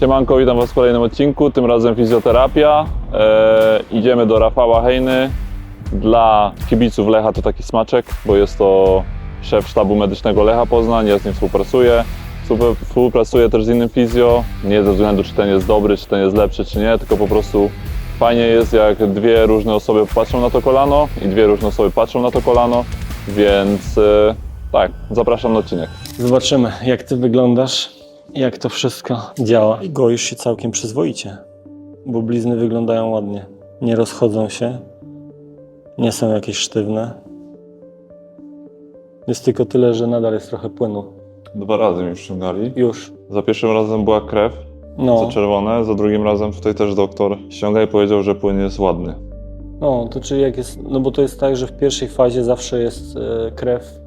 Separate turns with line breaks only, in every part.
Siemanko, witam Was w kolejnym odcinku, tym razem fizjoterapia. E, idziemy do Rafała Hejny. Dla kibiców Lecha to taki smaczek, bo jest to szef sztabu medycznego Lecha Poznań, ja z nim współpracuję. Współpra- Współpracuję też z innym fizjo, nie ze względu czy ten jest dobry, czy ten jest lepszy, czy nie, tylko po prostu fajnie jest jak dwie różne osoby patrzą na to kolano i dwie różne osoby patrzą na to kolano, więc e, tak, zapraszam na odcinek.
Zobaczymy, jak ty wyglądasz, jak to wszystko działa. I goisz się całkiem przyzwoicie, bo blizny wyglądają ładnie. Nie rozchodzą się, nie są jakieś sztywne. Jest tylko tyle, że nadal jest trochę płynu.
Dwa razy mi ściągali.
Już.
Za pierwszym razem była krew,
No,
co czerwone, za drugim razem tutaj też doktor ściąga i powiedział, że płyn jest ładny.
no, to czyli jak jest, no bo to jest tak, że w pierwszej fazie zawsze jest e, krew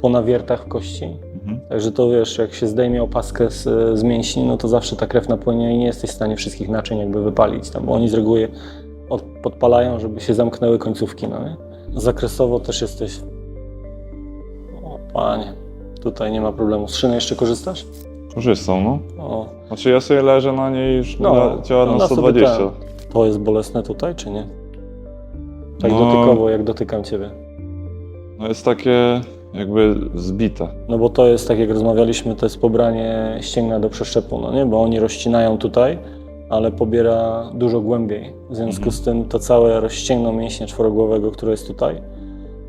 po nawiertach w kości.
Mhm.
Także to wiesz, jak się zdejmie opaskę z, z mięśni, no to zawsze ta krew napłynie i nie jesteś w stanie wszystkich naczyń jakby wypalić tam, bo oni z reguły od, podpalają, żeby się zamknęły końcówki, no nie? Zakresowo też jesteś... O panie, tutaj nie ma problemu. Z szyny jeszcze korzystasz?
Korzystał, no.
O,
Znaczy ja sobie leżę na niej już
No,
na, działa
no
na
na sobie
120.
ten. to jest bolesne tutaj, czy nie? Tak
No.
dotykowo, jak dotykam Ciebie.
No jest takie jakby zbite.
No bo to jest, tak jak rozmawialiśmy, to jest pobranie ścięgna do przeszczepu, no nie? Bo oni rozcinają tutaj, ale pobiera dużo głębiej. W związku
Mhm.
z tym to całe rozścięgno mięśnia czworogłowego, które jest tutaj,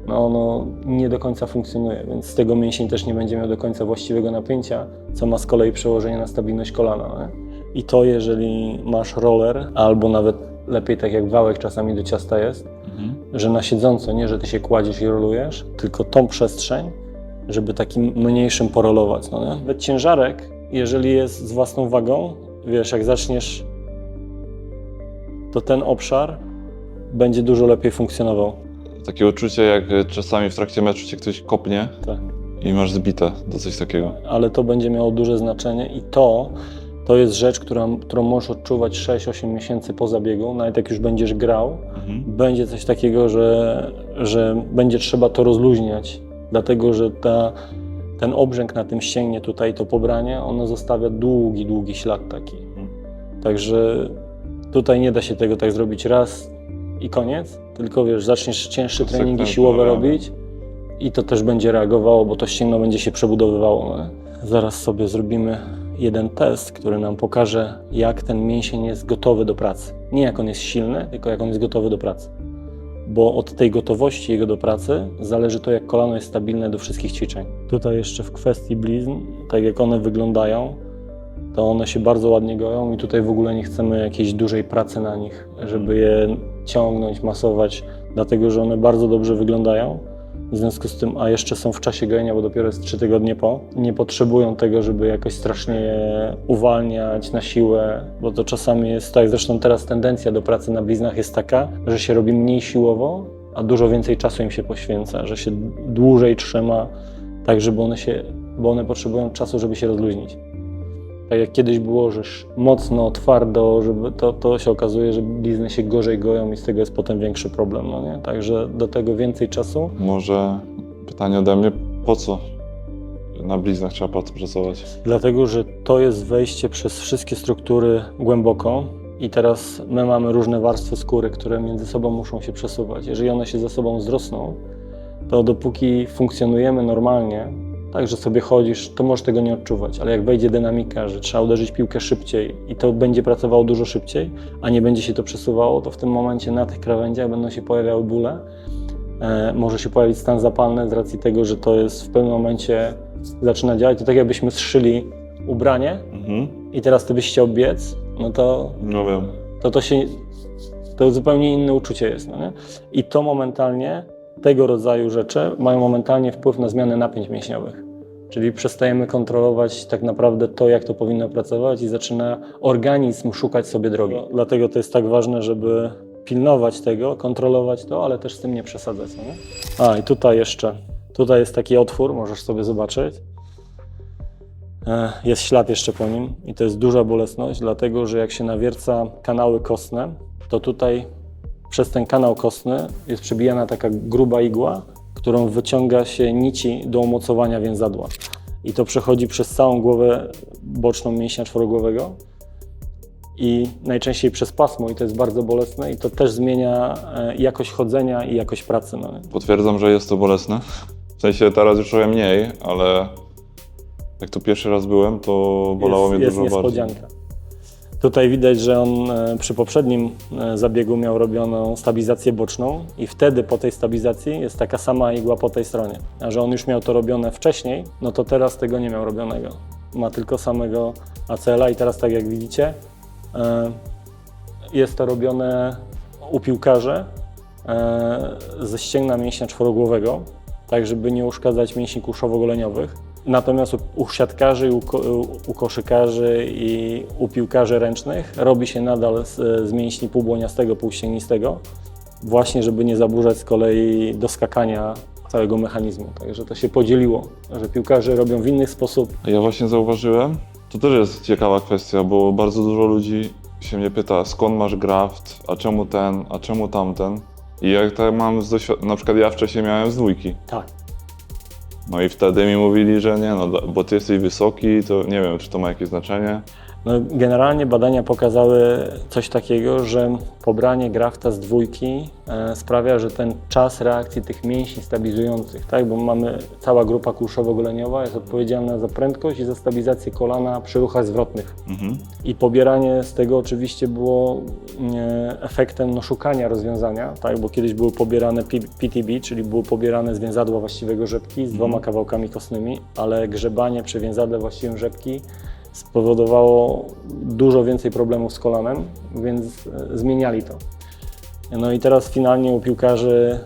no ono nie do końca funkcjonuje, więc z tego mięsień też nie będzie miał do końca właściwego napięcia, co ma z kolei przełożenie na stabilność kolana. Nie? I to jeżeli masz roller, albo nawet lepiej tak jak wałek czasami do ciasta jest, że na siedząco, nie że ty się kładziesz i rolujesz, tylko tą przestrzeń, żeby takim mniejszym porolować. No nie? Nawet ciężarek, jeżeli jest z własną wagą, wiesz, jak zaczniesz, to ten obszar będzie dużo lepiej funkcjonował.
Takie uczucie jak czasami w trakcie meczu cię ktoś kopnie
Tak.
i masz zbite do coś takiego.
Ale to będzie miało duże znaczenie i to, to jest rzecz, którą, którą możesz odczuwać 6-8 miesięcy po zabiegu, nawet jak już będziesz grał,
Mhm.
będzie coś takiego, że, że będzie trzeba to rozluźniać, dlatego że ta, ten obrzęk na tym ścięgnie tutaj, to pobranie, ono zostawia długi, długi ślad taki. Także tutaj nie da się tego tak zrobić raz i koniec, tylko wiesz, zaczniesz cięższe treningi siłowe
reagować.
robić i to też będzie reagowało, bo to ścięgno będzie się przebudowywało. No. Zaraz sobie zrobimy jeden test, który nam pokaże, jak ten mięsień jest gotowy do pracy. Nie jak on jest silny, tylko jak on jest gotowy do pracy. Bo od tej gotowości jego do pracy zależy to, jak kolano jest stabilne do wszystkich ćwiczeń. Tutaj jeszcze w kwestii blizn, tak jak one wyglądają, to one się bardzo ładnie goją i tutaj w ogóle nie chcemy jakiejś dużej pracy na nich, żeby je ciągnąć, masować, dlatego że one bardzo dobrze wyglądają. W związku z tym, a jeszcze są w czasie gojenia, bo dopiero jest 3 tygodnie po, nie potrzebują tego, żeby jakoś strasznie je uwalniać na siłę, bo to czasami jest tak, zresztą teraz tendencja do pracy na bliznach jest taka, że się robi mniej siłowo, a dużo więcej czasu im się poświęca, że się dłużej trzyma, tak żeby one się, bo one potrzebują czasu, żeby się rozluźnić. Tak jak kiedyś było, że mocno, twardo, żeby to, to się okazuje, że blizny się gorzej goją i z tego jest potem większy problem, no nie? Także do tego więcej czasu.
Może pytanie ode mnie, po co na bliznach trzeba pracować?
Dlatego, że to jest wejście przez wszystkie struktury głęboko i teraz my mamy różne warstwy skóry, które między sobą muszą się przesuwać. Jeżeli one się ze sobą wzrosną, to dopóki funkcjonujemy normalnie, tak, że sobie chodzisz, to możesz tego nie odczuwać, ale jak wejdzie dynamika, że trzeba uderzyć piłkę szybciej i to będzie pracowało dużo szybciej, a nie będzie się to przesuwało, to w tym momencie na tych krawędziach będą się pojawiały bóle. E, może się pojawić stan zapalny z racji tego, że to jest w pewnym momencie zaczyna działać. To tak jakbyśmy zszyli ubranie
Mhm.
i teraz ty byś chciał biec, no to
No wiem.
to, to się to zupełnie inne uczucie jest. No nie? I to momentalnie, tego rodzaju rzeczy mają momentalnie wpływ na zmianę napięć mięśniowych. Czyli przestajemy kontrolować tak naprawdę to, jak to powinno pracować i zaczyna organizm szukać sobie drogi. Dlatego to jest tak ważne, żeby pilnować tego, kontrolować to, ale też z tym nie przesadzać. No nie? A i tutaj jeszcze, tutaj jest taki otwór, możesz sobie zobaczyć. E, Jest ślad jeszcze po nim i to jest duża bolesność, dlatego że jak się nawierca kanały kostne, to tutaj przez ten kanał kostny jest przebijana taka gruba igła, którą wyciąga się nici do umocowania więzadła. I to przechodzi przez całą głowę boczną mięśnia czworogłowego i najczęściej przez pasmo i to jest bardzo bolesne i to też zmienia e, jakość chodzenia i jakość pracy. No.
Potwierdzam, że jest to bolesne. W sensie teraz już trochę mniej, ale jak to pierwszy raz byłem, to bolało
jest,
mnie
jest
dużo bardziej.
Tutaj widać, że on e, przy poprzednim e, zabiegu miał robioną stabilizację boczną i wtedy po tej stabilizacji jest taka sama igła po tej stronie. A że on już miał to robione wcześniej, no to teraz tego nie miał robionego. Ma tylko samego ACL-a i teraz tak jak widzicie, e, jest to robione u piłkarzy ze ścięgna mięśnia czworogłowego, tak żeby nie uszkadzać mięśni kuszowo-goleniowych. Natomiast u, siatkarzy, u, u koszykarzy i u piłkarzy ręcznych robi się nadal z, z mięśni półbłoniastego, półścięgnistego, właśnie żeby nie zaburzać z kolei doskakania całego mechanizmu. Także to się podzieliło, że piłkarze robią w inny sposób.
Ja właśnie zauważyłem, to też jest ciekawa kwestia, bo bardzo dużo ludzi się mnie pyta, skąd masz graft, a czemu ten, a czemu tamten. I jak tak mam z doświadczenia, na przykład ja wcześniej miałem z dwójki.
Tak.
No i wtedy mi mówili, że nie no, bo ty jesteś wysoki, to nie wiem, czy to ma jakieś znaczenie.
No, generalnie badania pokazały coś takiego, że pobranie grafta z dwójki e, sprawia, że ten czas reakcji tych mięśni stabilizujących, tak, bo mamy cała grupa kulszowo-goleniowa jest odpowiedzialna za prędkość i za stabilizację kolana przy ruchach zwrotnych.
Mhm.
I pobieranie z tego oczywiście było e, efektem no, szukania rozwiązania, tak, bo kiedyś były pobierane PTB, czyli było pobierane zwięzadło właściwego rzepki z dwoma kawałkami kostnymi, ale grzebanie przy więzadle właściwym rzepki spowodowało dużo więcej problemów z kolanem, więc e, zmieniali to. No i teraz finalnie u piłkarzy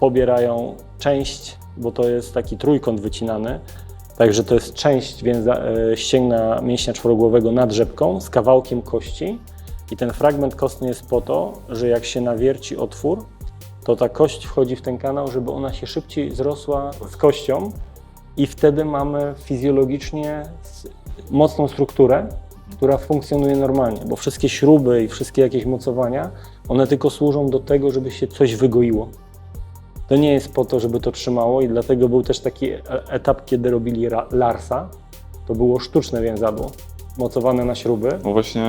pobierają część, bo to jest taki trójkąt wycinany, także to jest część więza, e, ścięgna mięśnia czworogłowego nad rzepką z kawałkiem kości. I ten fragment kostny jest po to, że jak się nawierci otwór, to ta kość wchodzi w ten kanał, żeby ona się szybciej zrosła z kością. I wtedy mamy fizjologicznie mocną strukturę, która funkcjonuje normalnie, bo wszystkie śruby i wszystkie jakieś mocowania, one tylko służą do tego, żeby się coś wygoiło. To nie jest po to, żeby to trzymało i dlatego był też taki e- etap, kiedy robili Larsa. To było sztuczne więzadło, mocowane na śruby.
No właśnie,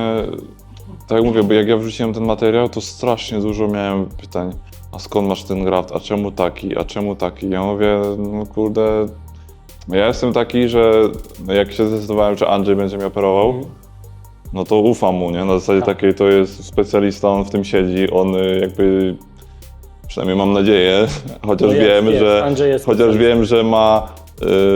tak jak mówię, bo jak ja wrzuciłem ten materiał, to strasznie dużo miałem pytań. A skąd masz ten graft? A czemu taki? A czemu taki? Ja mówię, no kurde, ja jestem taki, że jak się zdecydowałem, że Andrzej będzie mnie operował, no to ufam mu, nie? Na zasadzie
Tak.
takiej to jest specjalista, on w tym siedzi, on y, jakby, przynajmniej mam nadzieję, chociaż
No jest,
wiem,
jest.
że
Andrzej jest
chociaż
specjalistą.
wiem, że ma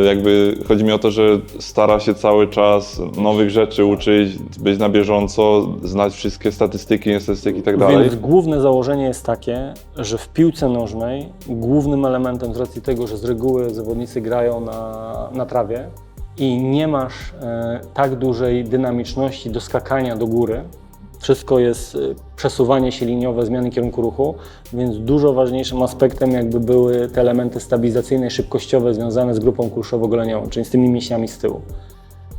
jakby, chodzi mi o to, że stara się cały czas nowych rzeczy uczyć, być na bieżąco, znać wszystkie statystyki, nie statystyki i tak dalej.
Więc główne założenie jest takie, że w piłce nożnej głównym elementem z racji tego, że z reguły zawodnicy grają na, na trawie i nie masz e, tak dużej dynamiczności do skakania do góry, wszystko jest e, przesuwanie się liniowe, zmiany kierunku ruchu, więc dużo ważniejszym aspektem jakby były te elementy stabilizacyjne szybkościowe związane z grupą kulszowo-goleniową, czyli z tymi mięśniami z tyłu.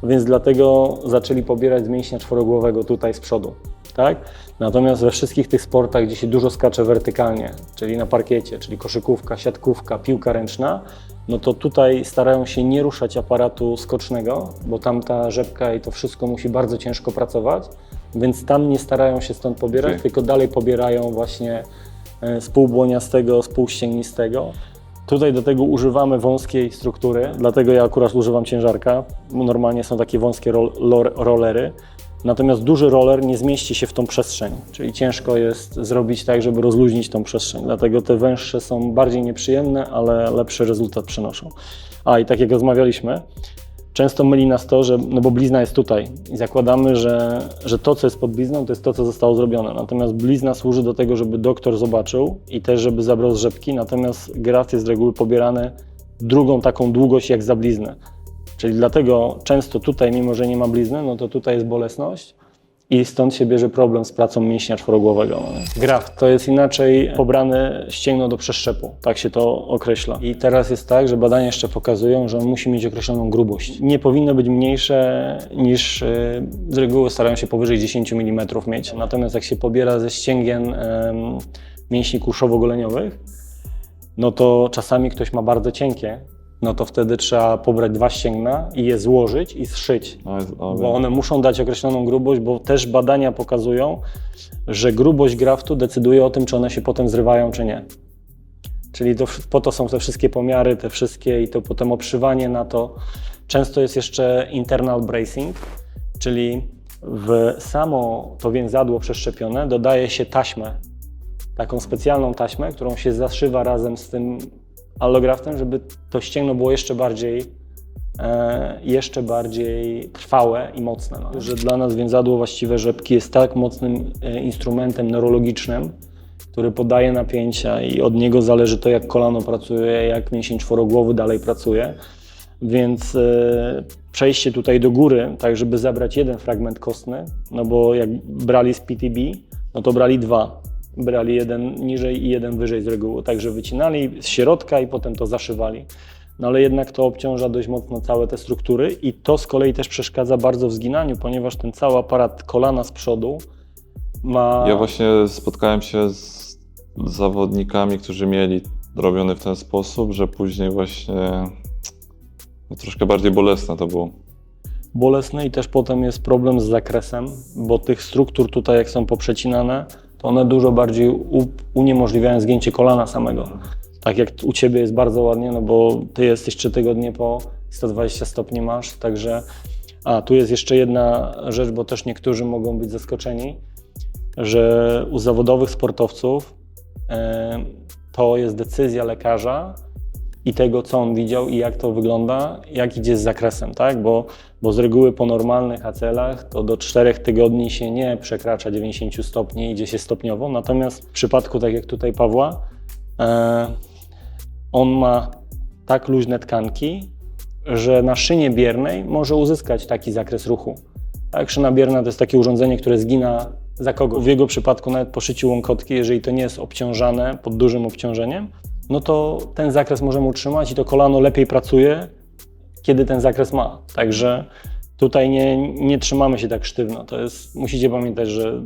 Więc dlatego zaczęli pobierać z mięśnia czworogłowego tutaj z przodu. Tak? Natomiast we wszystkich tych sportach, gdzie się dużo skacze wertykalnie, czyli na parkiecie, czyli koszykówka, siatkówka, piłka ręczna, no to tutaj starają się nie ruszać aparatu skocznego, bo tam ta rzepka i to wszystko musi bardzo ciężko pracować, więc tam nie starają się stąd pobierać,
Okej.
tylko dalej pobierają właśnie e, z półbłoniastego, z półścięgnistego. Tutaj do tego używamy wąskiej struktury, dlatego ja akurat używam ciężarka. Normalnie są takie wąskie rol, rollery. Natomiast duży roller nie zmieści się w tą przestrzeń, czyli ciężko jest zrobić tak, żeby rozluźnić tą przestrzeń. Dlatego te węższe są bardziej nieprzyjemne, ale lepszy rezultat przynoszą. A i tak jak rozmawialiśmy, często myli nas to, że no bo blizna jest tutaj i zakładamy, że, że to, co jest pod blizną, to jest to, co zostało zrobione. Natomiast blizna służy do tego, żeby doktor zobaczył i też, żeby zabrał rzepki, natomiast graft jest z reguły pobierany drugą taką długość jak za bliznę. Czyli dlatego często tutaj, mimo że nie ma blizny, no to tutaj jest bolesność i stąd się bierze problem z pracą mięśnia czworogłowego. Graft to jest inaczej pobrany ścięgno do przeszczepu, tak się to określa. I teraz jest tak, że badania jeszcze pokazują, że on musi mieć określoną grubość. Nie powinno być mniejsze niż y, z reguły starają się powyżej 10 mm mieć. Natomiast jak się pobiera ze ścięgien mięśni kuszowo-goleniowych, no to czasami ktoś ma bardzo cienkie no to wtedy trzeba pobrać dwa ścięgna i je złożyć i zszyć.
Jest- a,
Bo one muszą dać określoną grubość, bo też badania pokazują, że grubość graftu decyduje o tym, czy one się potem zrywają, czy nie. Czyli to, po to są te wszystkie pomiary, te wszystkie i to potem obszywanie na to. Często jest jeszcze internal bracing, czyli w samo to więzadło przeszczepione dodaje się taśmę, taką specjalną taśmę, którą się zaszywa razem z tym allograftem, żeby to ścięgno było jeszcze bardziej e, jeszcze bardziej trwałe i mocne. No. Że dla nas więzadło właściwe rzepki jest tak mocnym e, instrumentem neurologicznym, który podaje napięcia i od niego zależy to, jak kolano pracuje, jak mięsień czworogłowy dalej pracuje. Więc e, przejście tutaj do góry, tak żeby zabrać jeden fragment kostny, no bo jak brali z PTB, no to brali dwa. Brali jeden niżej i jeden wyżej z reguły. Także wycinali z środka i potem to zaszywali. No ale jednak to obciąża dość mocno całe te struktury i to z kolei też przeszkadza bardzo w zginaniu, ponieważ ten cały aparat kolana z przodu ma...
Ja właśnie spotkałem się z zawodnikami, którzy mieli robiony w ten sposób, że później właśnie no, troszkę bardziej bolesne to było.
bolesne i też potem jest problem z zakresem, bo tych struktur tutaj jak są poprzecinane, to one dużo bardziej uniemożliwiają zgięcie kolana samego. Tak jak u Ciebie jest bardzo ładnie, no bo Ty jesteś 3 tygodnie po 120 stopni masz, także... A, tu jest jeszcze jedna rzecz, bo też niektórzy mogą być zaskoczeni, że u zawodowych sportowców to jest decyzja lekarza i tego, co on widział i jak to wygląda, jak idzie z zakresem, tak? Bo, bo z reguły po normalnych ACL-ach to do 4 tygodni się nie przekracza 90 stopni, idzie się stopniowo. Natomiast w przypadku, tak jak tutaj Pawła, e, on ma tak luźne tkanki, że na szynie biernej może uzyskać taki zakres ruchu. Tak, szyna bierna to jest takie urządzenie, które zgina za kogoś. W jego przypadku nawet po szyciu łąkotki, jeżeli to nie jest obciążane pod dużym obciążeniem, no to ten zakres możemy utrzymać i to kolano lepiej pracuje, kiedy ten zakres ma. Także tutaj nie, nie trzymamy się tak sztywno. To jest, musicie pamiętać, że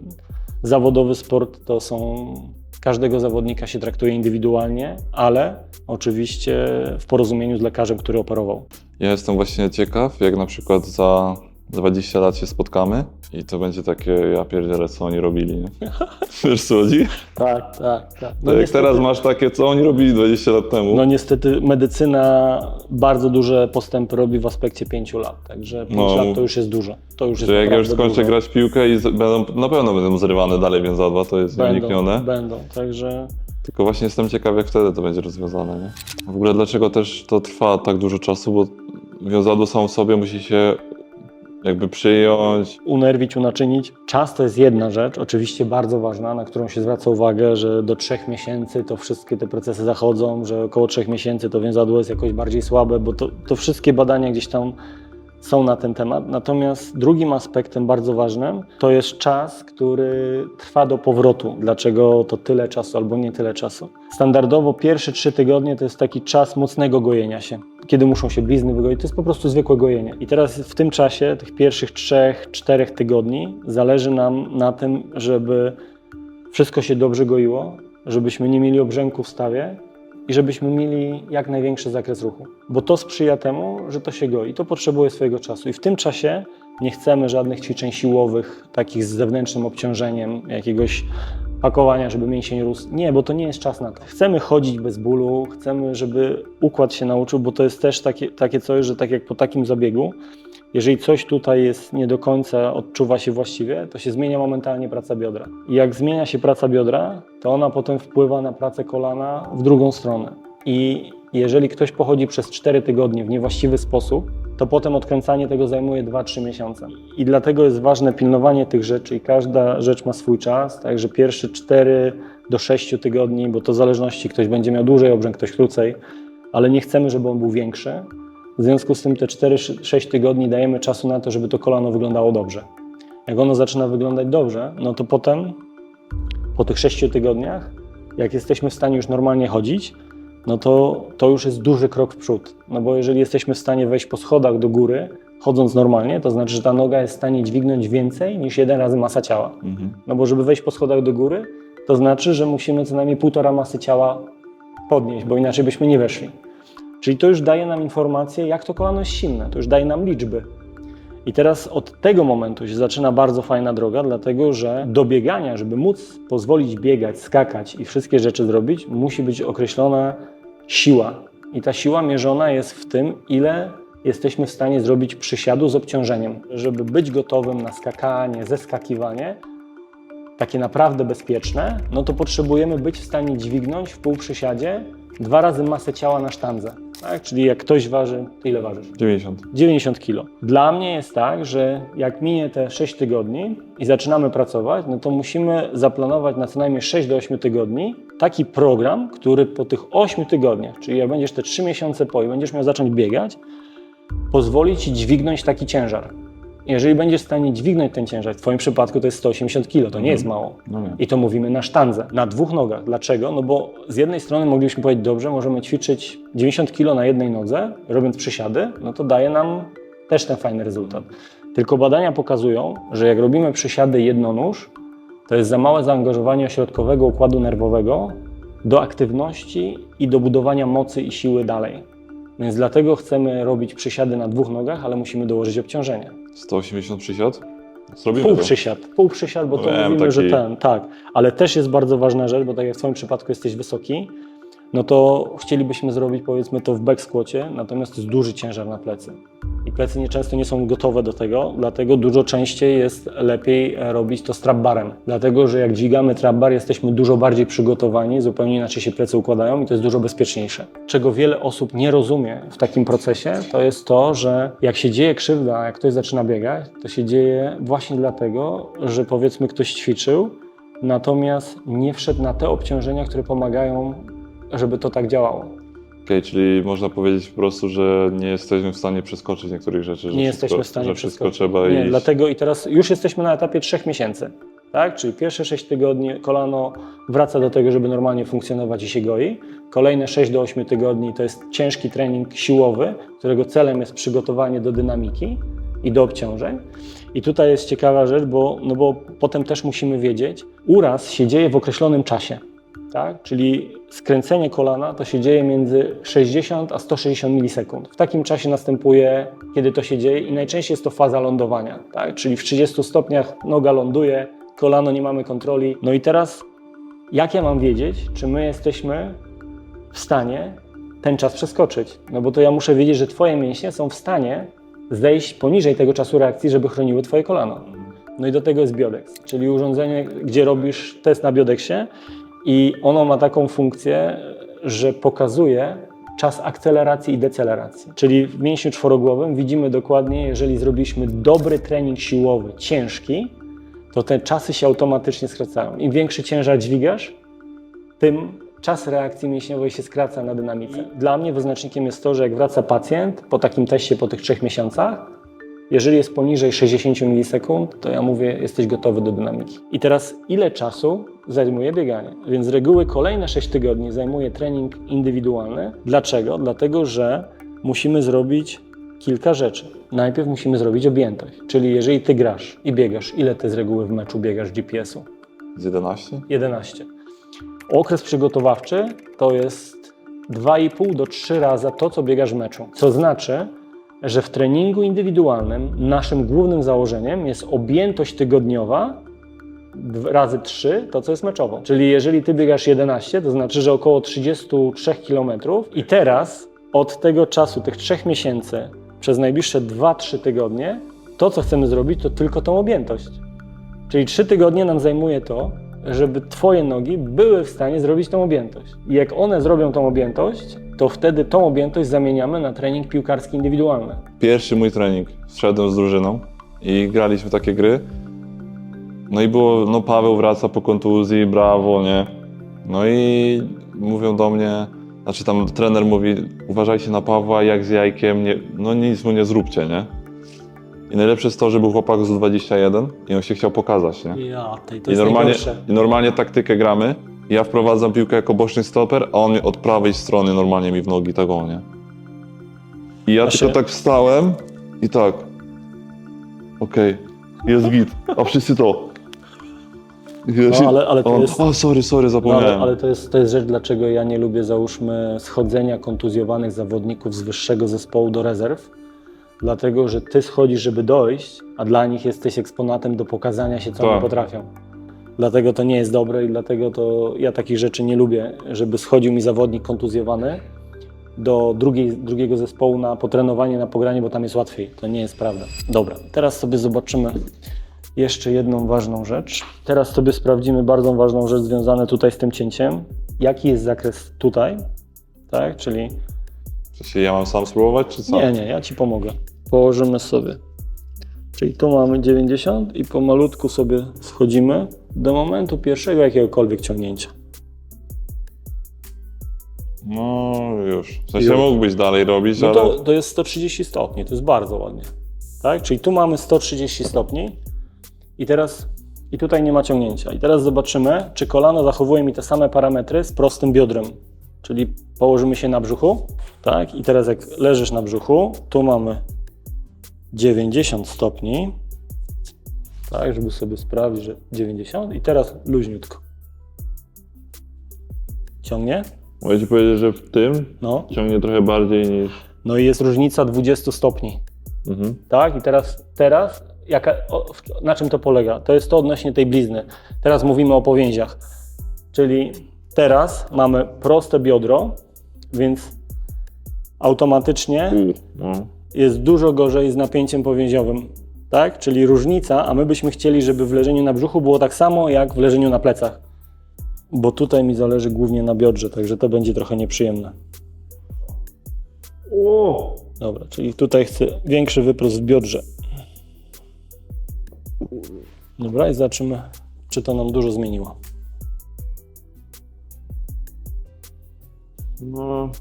zawodowy sport to są. Każdego zawodnika się traktuje indywidualnie, ale oczywiście w porozumieniu z lekarzem, który operował.
Ja jestem właśnie ciekaw, jak na przykład za 20 lat się spotkamy i to będzie takie, ja pierdzielę, co oni robili, nie? Wiesz co chodzi?
Tak, tak, tak.
To jak teraz masz takie, co oni robili 20 lat temu.
No niestety medycyna bardzo duże postępy robi w aspekcie 5 lat, także 5
No.
lat to już jest dużo. To już jest
jak ja już skończę
dużo.
grać piłkę i będą, na pewno będą zrywane dalej więzadła, to jest
będą,
nieuniknione.
będą, także
Tylko właśnie jestem ciekaw, jak wtedy to będzie rozwiązane, nie? W ogóle dlaczego też to trwa tak dużo czasu, bo wiązadło samo w sobie musi się jakby przyjąć.
unerwić, unaczynić. Czas to jest jedna rzecz, oczywiście bardzo ważna, na którą się zwraca uwagę, że do trzech miesięcy to wszystkie te procesy zachodzą, że około trzech miesięcy to więzadło jest jakoś bardziej słabe, bo to, to wszystkie badania gdzieś tam są na ten temat. Natomiast drugim aspektem bardzo ważnym to jest czas, który trwa do powrotu. Dlaczego to tyle czasu albo nie tyle czasu? Standardowo pierwsze trzy tygodnie to jest taki czas mocnego gojenia się, kiedy muszą się blizny wygoić. To jest po prostu zwykłe gojenie. I teraz w tym czasie, tych pierwszych trzech, czterech tygodni, zależy nam na tym, żeby wszystko się dobrze goiło, żebyśmy nie mieli obrzęku w stawie i żebyśmy mieli jak największy zakres ruchu. Bo to sprzyja temu, że to się goi. To potrzebuje swojego czasu. I w tym czasie nie chcemy żadnych ćwiczeń siłowych, takich z zewnętrznym obciążeniem, jakiegoś pakowania, żeby mięsień rósł. Nie, bo to nie jest czas na to. Chcemy chodzić bez bólu, chcemy, żeby układ się nauczył, bo to jest też takie, takie coś, że tak jak po takim zabiegu, jeżeli coś tutaj jest nie do końca odczuwa się właściwie, to się zmienia momentalnie praca biodra. I jak zmienia się praca biodra, to ona potem wpływa na pracę kolana w drugą stronę. I jeżeli ktoś pochodzi przez 4 tygodnie w niewłaściwy sposób, to potem odkręcanie tego zajmuje 2-3 miesiące. I dlatego jest ważne pilnowanie tych rzeczy i każda rzecz ma swój czas, także pierwsze 4 do 6 tygodni, bo to w zależności ktoś będzie miał dłużej obrzęk, ktoś krócej, ale nie chcemy, żeby on był większy. W związku z tym te 4-6 tygodni dajemy czasu na to, żeby to kolano wyglądało dobrze. Jak ono zaczyna wyglądać dobrze, no to potem po tych 6 tygodniach, jak jesteśmy w stanie już normalnie chodzić, no to to już jest duży krok w przód. No bo jeżeli jesteśmy w stanie wejść po schodach do góry, chodząc normalnie, to znaczy, że ta noga jest w stanie dźwignąć więcej niż jeden razy masa ciała.
Mhm.
No bo żeby wejść po schodach do góry, to znaczy, że musimy co najmniej półtora masy ciała podnieść, bo inaczej byśmy nie weszli. Czyli to już daje nam informację, jak to kolano jest silne, to już daje nam liczby. I teraz od tego momentu się zaczyna bardzo fajna droga, dlatego że do biegania, żeby móc pozwolić biegać, skakać i wszystkie rzeczy zrobić, musi być określona siła. I ta siła mierzona jest w tym, ile jesteśmy w stanie zrobić przysiadu z obciążeniem. Żeby być gotowym na skakanie, zeskakiwanie, takie naprawdę bezpieczne, no to potrzebujemy być w stanie dźwignąć w półprzysiadzie dwa razy masę ciała na sztandze. Tak? Czyli jak ktoś waży, ile ważysz?
90.
90 kg. Dla mnie jest tak, że jak minie te 6 tygodni i zaczynamy pracować, no to musimy zaplanować na co najmniej 6 do 8 tygodni taki program, który po tych 8 tygodniach, czyli jak będziesz te 3 miesiące po i będziesz miał zacząć biegać, pozwoli ci dźwignąć taki ciężar. Jeżeli będziesz w stanie dźwignąć ten ciężar, w Twoim przypadku to jest 180 kg, to nie jest mało.
No nie.
I to mówimy na sztandze, na dwóch nogach. Dlaczego? No bo z jednej strony moglibyśmy powiedzieć, dobrze, możemy ćwiczyć 90 kg na jednej nodze, robiąc przysiady, no to daje nam też ten fajny rezultat. Tylko badania pokazują, że jak robimy przysiady jednonóż, to jest za małe zaangażowanie ośrodkowego układu nerwowego do aktywności i do budowania mocy i siły dalej. Więc dlatego chcemy robić przysiady na dwóch nogach, ale musimy dołożyć obciążenie.
180 przysiad? Zrobimy
Pół
to.
przysiad, pół przysiad, bo to
Wiem,
mówimy, że
taki-
ten, tak. Ale też jest bardzo ważna rzecz, bo tak jak w Twoim przypadku jesteś wysoki, no to chcielibyśmy zrobić powiedzmy to w back squacie, natomiast to jest duży ciężar na plecy. Plecy nieczęsto nie są gotowe do tego, dlatego dużo częściej jest lepiej e, robić to strap barem. Dlatego, że jak dźwigamy trap bar, jesteśmy dużo bardziej przygotowani, zupełnie inaczej się plecy układają i to jest dużo bezpieczniejsze. Czego wiele osób nie rozumie w takim procesie, to jest to, że jak się dzieje krzywda, jak ktoś zaczyna biegać, to się dzieje właśnie dlatego, że powiedzmy ktoś ćwiczył, natomiast nie wszedł na te obciążenia, które pomagają, żeby to tak działało.
Okej, czyli można powiedzieć po prostu, że nie jesteśmy w stanie przeskoczyć niektórych rzeczy.
nie jesteśmy w stanie
Że wszystko
przeskoczyć.
trzeba
Nie,
iść.
dlatego i teraz już jesteśmy na etapie trzech miesięcy. Tak? Czyli pierwsze 6 tygodni kolano wraca do tego, żeby normalnie funkcjonować i się goi. Kolejne 6 do 8 tygodni to jest ciężki trening siłowy, którego celem jest przygotowanie do dynamiki i do obciążeń. I tutaj jest ciekawa rzecz, bo, no bo potem też musimy wiedzieć, uraz się dzieje w określonym czasie. Tak? Czyli skręcenie kolana to się dzieje między 60 a 160 milisekund. W takim czasie następuje, kiedy to się dzieje i najczęściej jest to faza lądowania. Tak? Czyli w 30 stopniach noga ląduje, kolano nie mamy kontroli. No i teraz jak ja mam wiedzieć, czy my jesteśmy w stanie ten czas przeskoczyć? No bo to ja muszę wiedzieć, że Twoje mięśnie są w stanie zejść poniżej tego czasu reakcji, żeby chroniły Twoje kolano. No i do tego jest Biodex, czyli urządzenie, gdzie robisz test na Biodexie i ono ma taką funkcję, że pokazuje czas akceleracji i deceleracji. Czyli w mięśniu czworogłowym widzimy dokładnie, jeżeli zrobiliśmy dobry trening siłowy, ciężki, to te czasy się automatycznie skracają. Im większy ciężar dźwigasz, tym czas reakcji mięśniowej się skraca na dynamice. Dla mnie wyznacznikiem jest to, że jak wraca pacjent po takim teście po tych trzech miesiącach, jeżeli jest poniżej 60 milisekund, to ja mówię, jesteś gotowy do dynamiki. I teraz ile czasu zajmuje bieganie? Więc z reguły kolejne 6 tygodni zajmuje trening indywidualny. Dlaczego? Dlatego, że musimy zrobić kilka rzeczy. Najpierw musimy zrobić objętość, czyli jeżeli ty grasz i biegasz, ile ty z reguły w meczu biegasz GPS-u?
Z 11?
11. Okres przygotowawczy to jest 2,5 do 3 razy to, co biegasz w meczu. Co znaczy, że w treningu indywidualnym naszym głównym założeniem jest objętość tygodniowa razy 3 to, co jest meczowo. Czyli jeżeli ty biegasz 11, to znaczy, że około 33 km i teraz od tego czasu, tych 3 miesięcy przez najbliższe 2-3 tygodnie, to, co chcemy zrobić, to tylko tą objętość. Czyli trzy tygodnie nam zajmuje to, żeby Twoje nogi były w stanie zrobić tą objętość. I jak one zrobią tą objętość, to wtedy tą objętość zamieniamy na trening piłkarski indywidualny.
Pierwszy mój trening. Wszedłem z drużyną i graliśmy takie gry. No i było, no Paweł wraca po kontuzji, brawo, nie? No i mówią do mnie, znaczy tam trener mówi, uważajcie na Pawła, jak z jajkiem, nie, no nic mu nie zróbcie, nie? I najlepsze jest to, że był chłopak z 21 i on się chciał pokazać, nie?
Ja, tej, to
I normalnie, I normalnie taktykę gramy. Ja wprowadzam piłkę jako boczny stoper, a on mnie od prawej strony normalnie mi w nogi tak o, nie? I ja
Właśnie-
tylko tak wstałem i tak. Okej, jest git. A wszyscy to.
No, ale- ale to
o,
jest-
o, sorry, sorry,
No,
zapomniałem.
ale, ale to, jest, to jest rzecz, dlaczego ja nie lubię, załóżmy, schodzenia kontuzjowanych zawodników z wyższego zespołu do rezerw. Dlatego, że ty schodzisz, żeby dojść, a dla nich jesteś eksponatem do pokazania się, co
Tak.
oni potrafią. Dlatego to nie jest dobre i dlatego to ja takich rzeczy nie lubię, żeby schodził mi zawodnik kontuzjowany do drugiej, drugiego zespołu na potrenowanie, na pogranie, bo tam jest łatwiej. To nie jest prawda. Dobra, teraz sobie zobaczymy jeszcze jedną ważną rzecz. Teraz sobie sprawdzimy bardzo ważną rzecz związaną tutaj z tym cięciem. Jaki jest zakres tutaj, tak? Czyli
W sensie ja mam sam spróbować, czy co?
nie, nie, ja Ci pomogę. Położymy sobie. Czyli tu mamy 90 i pomalutku sobie schodzimy do momentu pierwszego jakiegokolwiek ciągnięcia.
No już. W sensie
Już.
mógłbyś dalej robić,
No
ale...
to, to jest 130 stopni, to jest bardzo ładnie. Tak? Czyli tu mamy 130 stopni i teraz i tutaj nie ma ciągnięcia. I teraz zobaczymy, czy kolano zachowuje mi te same parametry z prostym biodrem. Czyli położymy się na brzuchu, tak? I teraz jak leżysz na brzuchu, tu mamy 90 stopni, tak, żeby sobie sprawdzić, że 90 i teraz luźniutko. Ciągnie?
Mogę ci powiedzieć, że w tym
No.
ciągnie trochę bardziej niż...
No i jest różnica 20 stopni.
Mhm.
Tak, i teraz, teraz jaka, na czym to polega? To jest to odnośnie tej blizny. Teraz mówimy o powięziach. Czyli teraz mamy proste biodro, więc automatycznie
U, no.
Jest dużo gorzej z napięciem powięziowym. Tak? Czyli różnica, a my byśmy chcieli, żeby w leżeniu na brzuchu było tak samo jak w leżeniu na plecach. Bo tutaj mi zależy głównie na biodrze, także to będzie trochę nieprzyjemne.
O!
Dobra, czyli tutaj chcę większy wyprost w biodrze. Dobra, i zobaczymy, czy to nam dużo zmieniło.
No...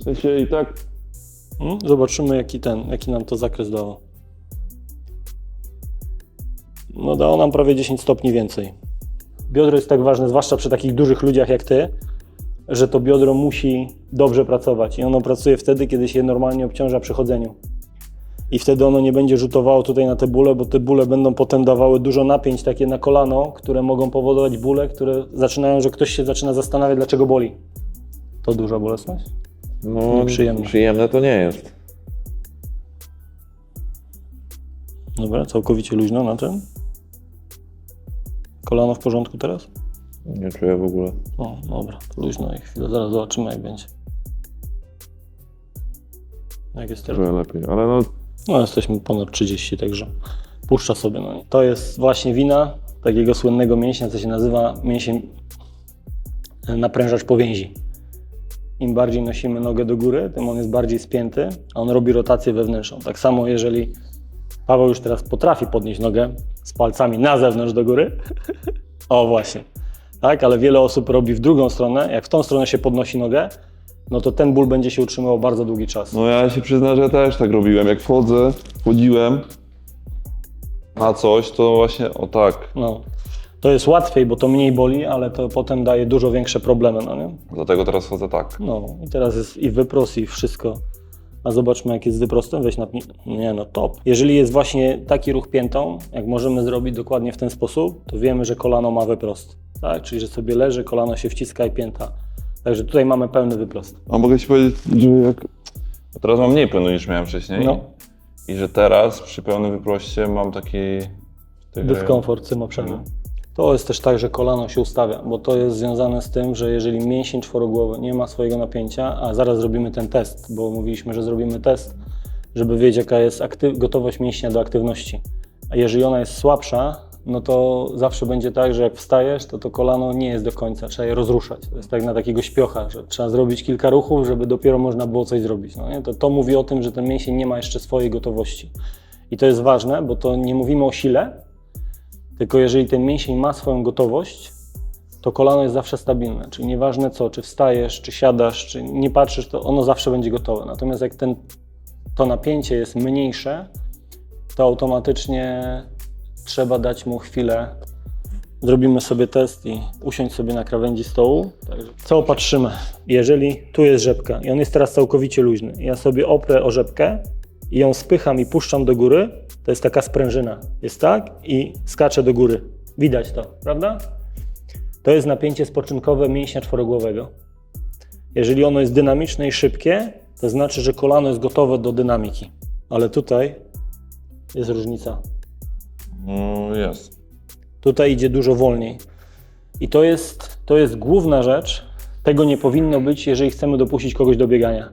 W sensie i tak...
Mm, Zobaczymy, jaki ten, jaki nam to zakres dało. No dało nam prawie 10 stopni więcej. Biodro jest tak ważne, zwłaszcza przy takich dużych ludziach jak ty, że to biodro musi dobrze pracować i ono pracuje wtedy, kiedy się normalnie obciąża przy chodzeniu. I wtedy ono nie będzie rzutowało tutaj na te bóle, bo te bóle będą potem dawały dużo napięć takie na kolano, które mogą powodować bóle, które zaczynają, że ktoś się zaczyna zastanawiać, dlaczego boli. To duża bolesność?
No,
Nieprzyjemne.
Przyjemne to nie jest.
Dobra, całkowicie luźno na tym. Kolano w porządku teraz?
Nie czuję w ogóle.
O, dobra, to luźno i chwilę, zaraz zobaczymy jak będzie. Jak jest teraz?
Czuję lepiej, ale no...
No jesteśmy ponad 30, także puszcza sobie. No. To jest właśnie wina takiego słynnego mięśnia, co się nazywa mięsień e, naprężacz powięzi. Im bardziej nosimy nogę do góry, tym on jest bardziej spięty, a on robi rotację wewnętrzną. Tak samo jeżeli Paweł już teraz potrafi podnieść nogę z palcami na zewnątrz do góry. o właśnie. Tak, ale wiele osób robi w drugą stronę. Jak w tą stronę się podnosi nogę, no to ten ból będzie się utrzymywał bardzo długi czas.
No ja się przyznam, że też tak robiłem. Jak wchodzę, wchodziłem na coś, to właśnie o tak.
No. To jest łatwiej, bo to mniej boli, ale to potem daje dużo większe problemy, no nie?
Dlatego teraz chodzę tak.
No i teraz jest i wyprost i wszystko. A zobaczmy jak jest z wyprostem, weź na... Nie no, top. Jeżeli jest właśnie taki ruch piętą, jak możemy zrobić dokładnie w ten sposób, to wiemy, że kolano ma wyprost. Tak? Czyli, że sobie leży, kolano się wciska i pięta. Także tutaj mamy pełny wyprost.
A mogę ci powiedzieć, że jak... A teraz mam mniej płynu niż miałem wcześniej.
No.
I że teraz przy pełnym wyproście mam taki...
Dyskomfort w tym obszarze. To jest też tak, że kolano się ustawia, bo to jest związane z tym, że jeżeli mięsień czworogłowy nie ma swojego napięcia, a zaraz zrobimy ten test, bo mówiliśmy, że zrobimy test, żeby wiedzieć jaka jest gotowość mięśnia do aktywności. A jeżeli ona jest słabsza, no to zawsze będzie tak, że jak wstajesz, to to kolano nie jest do końca, trzeba je rozruszać. To jest tak na takiego śpiocha, że trzeba zrobić kilka ruchów, żeby dopiero można było coś zrobić. No nie? To, to mówi o tym, że ten mięsień nie ma jeszcze swojej gotowości. I to jest ważne, bo to nie mówimy o sile, tylko jeżeli ten mięsień ma swoją gotowość, to kolano jest zawsze stabilne. Czyli nieważne co, czy wstajesz, czy siadasz, czy nie patrzysz, to ono zawsze będzie gotowe. Natomiast jak ten, to napięcie jest mniejsze, to automatycznie trzeba dać mu chwilę. Zrobimy sobie test i usiąść sobie na krawędzi stołu. Co opatrzymy? Jeżeli tu jest rzepka i on jest teraz całkowicie luźny, ja sobie oprę o rzepkę i ją spycham i puszczam do góry, to jest taka sprężyna. Jest tak i skacze do góry. Widać to, prawda? To jest napięcie spoczynkowe mięśnia czworogłowego. Jeżeli ono jest dynamiczne i szybkie, to znaczy, że kolano jest gotowe do dynamiki. Ale tutaj jest różnica.
No jest.
Tutaj idzie dużo wolniej. I to jest, to jest główna rzecz. Tego nie powinno być, jeżeli chcemy dopuścić kogoś do biegania.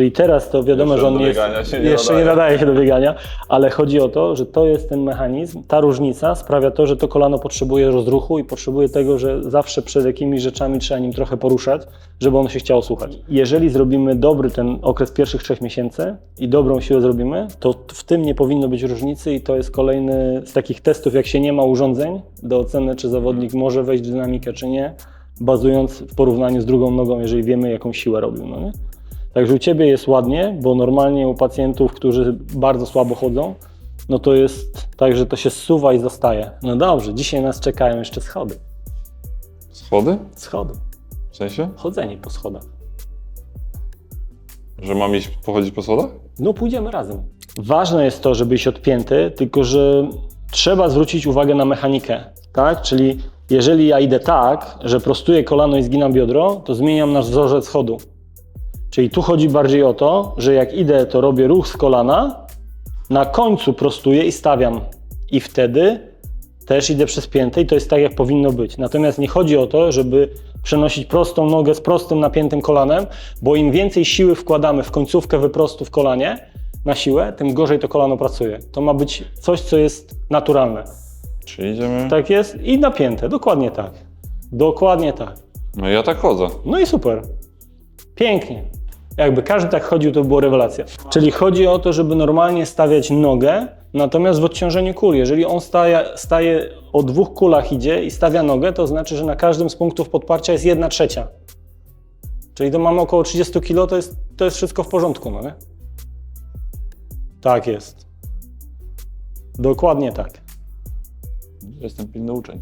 Czyli teraz to wiadomo,
Jeszcze
że on nie jest,
nie
jeszcze
nadaje.
nie nadaje się do biegania, ale chodzi o to, że to jest ten mechanizm, ta różnica sprawia to, że to kolano potrzebuje rozruchu i potrzebuje tego, że zawsze przed jakimiś rzeczami trzeba nim trochę poruszać, żeby ono się chciało słuchać. Jeżeli zrobimy dobry ten okres pierwszych trzech miesięcy i dobrą siłę zrobimy, to w tym nie powinno być różnicy i to jest kolejny z takich testów, jak się nie ma urządzeń do oceny, czy zawodnik może wejść w dynamikę, czy nie, bazując w porównaniu z drugą nogą, jeżeli wiemy, jaką siłę robił. No nie? Także u Ciebie jest ładnie, bo normalnie u pacjentów, którzy bardzo słabo chodzą, no to jest tak, że to się zsuwa i zostaje. No dobrze, dzisiaj nas czekają jeszcze schody.
Schody?
Schody.
W sensie?
Chodzenie po schodach.
Że mam iść pochodzić po schodach?
No pójdziemy razem. Ważne jest to, żeby iść odpięty, tylko że trzeba zwrócić uwagę na mechanikę, tak? Czyli jeżeli ja idę tak, że prostuję kolano i zginam biodro, to zmieniam nasz wzorzec chodu. Czyli tu chodzi bardziej o to, że jak idę, to robię ruch z kolana, na końcu prostuję i stawiam. I wtedy też idę przez piętę i to jest tak, jak powinno być. Natomiast nie chodzi o to, żeby przenosić prostą nogę z prostym napiętym kolanem, bo im więcej siły wkładamy w końcówkę wyprostu w kolanie na siłę, tym gorzej to kolano pracuje. To ma być coś, co jest naturalne.
Czyli idziemy...
Tak jest i napięte, dokładnie tak. Dokładnie tak.
No i ja tak chodzę.
No i super. Pięknie. Jakby każdy tak chodził, to by było rewelacja. Czyli chodzi o to, żeby normalnie stawiać nogę, natomiast w odciążeniu kul. Jeżeli on staje, staje o dwóch kulach idzie i stawia nogę, to znaczy, że na każdym z punktów podparcia jest jedna trzecia. Czyli to mamy około 30 kg, to jest, to jest wszystko w porządku, no nie? Tak jest. Dokładnie tak.
Jestem pilny uczeń.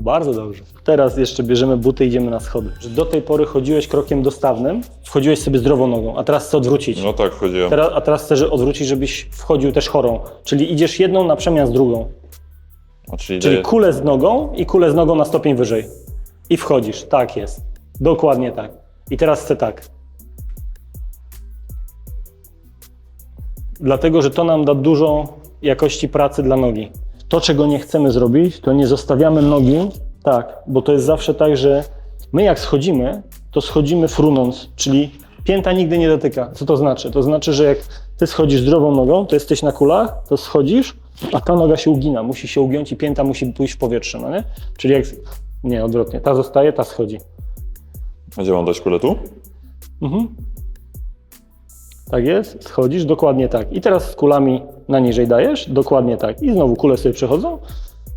Bardzo dobrze. Teraz jeszcze bierzemy buty i idziemy na schody. Do tej pory chodziłeś krokiem dostawnym, wchodziłeś sobie zdrową nogą, a teraz chcę odwrócić.
No tak chodziłem.
Teraz, a teraz chcę że odwrócić, żebyś wchodził też chorą. Czyli idziesz jedną na przemian z drugą.
A czyli
Czyli
daję-
kulę z nogą i kulę z nogą na stopień wyżej. I wchodzisz. Tak jest. Dokładnie tak. I teraz chcę tak. Dlatego, że to nam da dużo jakości pracy dla nogi. To, czego nie chcemy zrobić, to nie zostawiamy nogi tak, bo to jest zawsze tak, że my jak schodzimy, to schodzimy frunąc, czyli pięta nigdy nie dotyka. Co to znaczy? To znaczy, że jak ty schodzisz zdrową nogą, to jesteś na kulach, to schodzisz, a ta noga się ugina, musi się ugiąć i pięta musi pójść w powietrze, no nie? Czyli jak... Nie, odwrotnie. Ta zostaje, ta schodzi.
Gdzie mam dać kulę tu?
Mhm. Tak jest, schodzisz, dokładnie tak. I teraz z kulami na niżej dajesz, dokładnie tak. I znowu kule sobie przechodzą.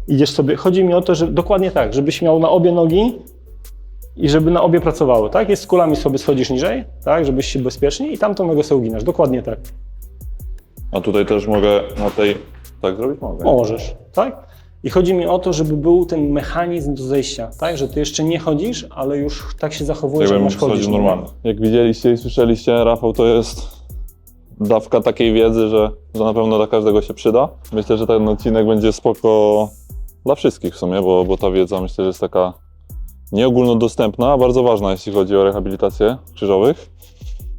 Idziesz sobie, chodzi mi o to, że dokładnie tak, żebyś miał na obie nogi i żeby na obie pracowały, tak? Jest z kulami sobie schodzisz niżej, tak? Żebyś się bezpiecznie i tamtą nogę sobie uginasz, dokładnie tak.
A tutaj też mogę na tej... Tak zrobić? Mogę.
Możesz, tak? I chodzi mi o to, żeby był ten mechanizm do zejścia, tak? Że ty jeszcze nie chodzisz, ale już tak się zachowujesz, że masz chodzić.
normalnie. Jak widzieliście i słyszeliście, Rafał to jest dawka takiej wiedzy, że, że na pewno dla każdego się przyda. Myślę, że ten odcinek będzie spoko dla wszystkich w sumie, bo, bo ta wiedza myślę, że jest taka nieogólnodostępna, a bardzo ważna, jeśli chodzi o rehabilitację krzyżowych.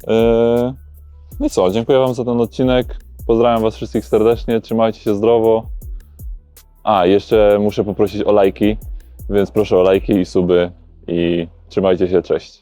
Yy, No i co, dziękuję Wam za ten odcinek. Pozdrawiam Was wszystkich serdecznie, trzymajcie się zdrowo. A, jeszcze muszę poprosić o lajki, więc proszę o lajki i suby i trzymajcie się, cześć.